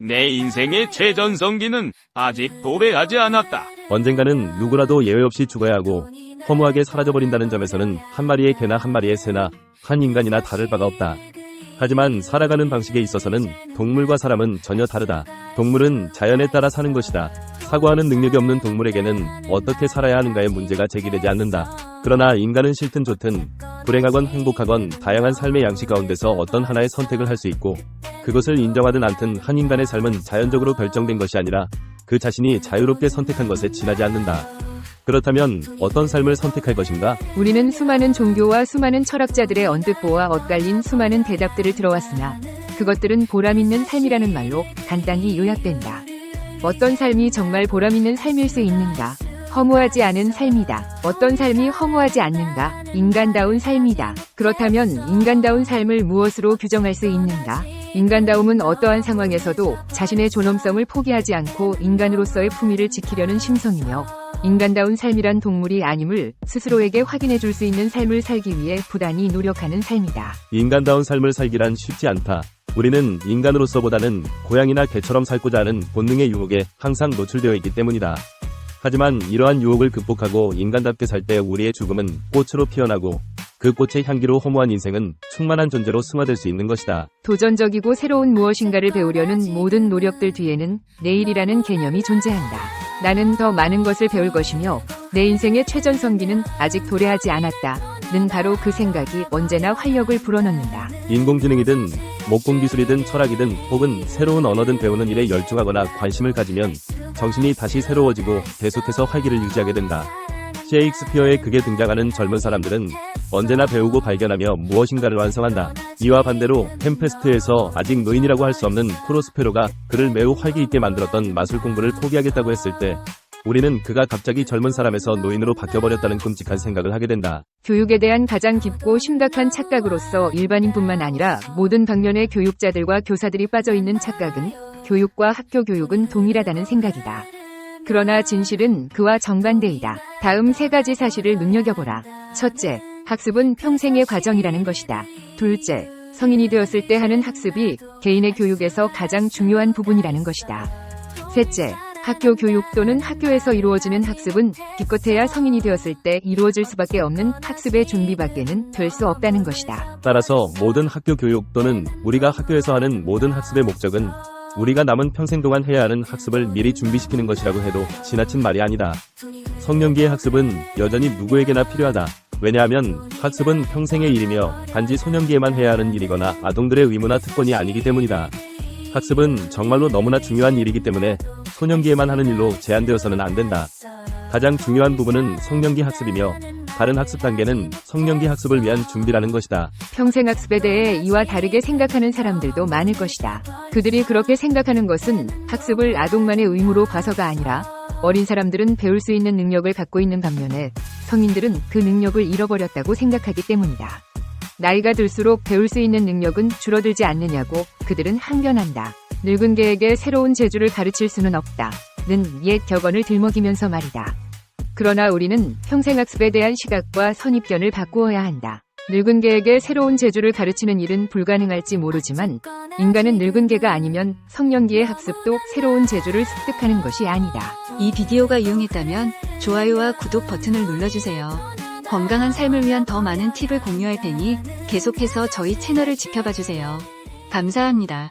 내 인생의 최전성기는 아직 도래하지 않았다. 언젠가는 누구라도 예외 없이 죽어야 하고 허무하게 사라져버린다는 점에서는 한 마리의 개나 한 마리의 새나 한 인간이나 다를 바가 없다. 하지만 살아가는 방식에 있어서는 동물과 사람은 전혀 다르다. 동물은 자연에 따라 사는 것이다. 사고하는 능력이 없는 동물에게는 어떻게 살아야 하는가의 문제가 제기되지 않는다. 그러나 인간은 싫든 좋든 불행하건 행복하건 다양한 삶의 양식 가운데서 어떤 하나의 선택을 할 수 있고 그것을 인정하든 않든 한 인간의 삶은 자연적으로 결정된 것이 아니라 그 자신이 자유롭게 선택한 것에 지나지 않는다. 그렇다면 어떤 삶을 선택할 것인가? 우리는 수많은 종교와 수많은 철학자들의 언뜻 보아 엇갈린 수많은 대답들을 들어왔으나 그것들은 보람 있는 삶이라는 말로 간단히 요약된다. 어떤 삶이 정말 보람 있는 삶일 수 있는가? 허무하지 않은 삶이다. 어떤 삶이 허무하지 않는가? 인간다운 삶이다. 그렇다면 인간다운 삶을 무엇으로 규정할 수 있는가? 인간다움은 어떠한 상황에서도 자신의 존엄성을 포기하지 않고 인간으로서의 품위를 지키려는 심성이며 인간다운 삶이란 동물이 아님을 스스로에게 확인해 줄 수 있는 삶을 살기 위해 부단히 노력하는 삶이다. 인간다운 삶을 살기란 쉽지 않다. 우리는 인간으로서보다는 고양이나 개처럼 살고자 하는 본능의 유혹에 항상 노출되어 있기 때문이다. 하지만 이러한 유혹을 극복하고 인간답게 살 때 우리의 죽음은 꽃으로 피어나고 그 꽃의 향기로 허무한 인생은 충만한 존재로 승화될 수 있는 것이다. 도전적이고 새로운 무엇인가를 배우려는 모든 노력들 뒤에는 내일이라는 개념이 존재한다. 나는 더 많은 것을 배울 것이며 내 인생의 최전성기는 아직 도래하지 않았다. 는 바로 그 생각이 언제나 활력을 불어넣는다. 인공지능이든 목공 기술이든 철학이든 혹은 새로운 언어든 배우는 일에 열중하거나 관심을 가지면 정신이 다시 새로워지고 계속해서 활기를 유지하게 된다. 셰익스피어의 극에 등장하는 젊은 사람들은 언제나 배우고 발견하며 무엇인가를 완성한다. 이와 반대로 템페스트에서 아직 노인이라고 할 수 없는 프로스페로가 그를 매우 활기 있게 만들었던 마술 공부를 포기하겠다고 했을 때 우리는 그가 갑자기 젊은 사람에서 노인으로 바뀌어버렸다는 끔찍한 생각을 하게 된다. 교육에 대한 가장 깊고 심각한 착각으로서 일반인뿐만 아니라 모든 방면의 교육자들과 교사들이 빠져있는 착각은 교육과 학교 교육은 동일하다는 생각이다. 그러나 진실은 그와 정반대이다. 다음 세 가지 사실을 눈여겨보라. 첫째, 학습은 평생의 과정이라는 것이다. 둘째, 성인이 되었을 때 하는 학습이 개인의 교육에서 가장 중요한 부분이라는 것이다. 셋째, 학교 교육 또는 학교에서 이루어지는 학습은 기껏해야 성인이 되었을 때 이루어질 수밖에 없는 학습의 준비밖에는 될 수 없다는 것이다. 따라서 모든 학교 교육 또는 우리가 학교에서 하는 모든 학습의 목적은 우리가 남은 평생 동안 해야 하는 학습을 미리 준비시키는 것이라고 해도 지나친 말이 아니다. 성년기의 학습은 여전히 누구에게나 필요하다. 왜냐하면 학습은 평생의 일이며 단지 소년기에만 해야 하는 일이거나 아동들의 의무나 특권이 아니기 때문이다. 학습은 정말로 너무나 중요한 일이기 때문에 소년기에만 하는 일로 제한되어서는 안 된다. 가장 중요한 부분은 성년기 학습이며 다른 학습 단계는 성년기 학습을 위한 준비라는 것이다. 평생 학습에 대해 이와 다르게 생각하는 사람들도 많을 것이다. 그들이 그렇게 생각하는 것은 학습을 아동만의 의무로 봐서가 아니라 어린 사람들은 배울 수 있는 능력을 갖고 있는 반면에 성인들은 그 능력을 잃어버렸다고 생각하기 때문이다. 나이가 들수록 배울 수 있는 능력은 줄어들지 않느냐고 그들은 항변한다. 늙은 개에게 새로운 재주를 가르칠 수는 없다. 는 옛 격언을 들먹이면서 말이다. 그러나 우리는 평생학습에 대한 시각과 선입견을 바꾸어야 한다. 늙은 개에게 새로운 재주를 가르치는 일은 불가능할지 모르지만 인간은 늙은 개가 아니면 성년기의 학습도 새로운 재주를 습득하는 것이 아니다. 이 비디오가 유용했다면 좋아요와 구독 버튼을 눌러주세요. 건강한 삶을 위한 더 많은 팁을 공유할 테니 계속해서 저희 채널을 지켜봐 주세요. 감사합니다.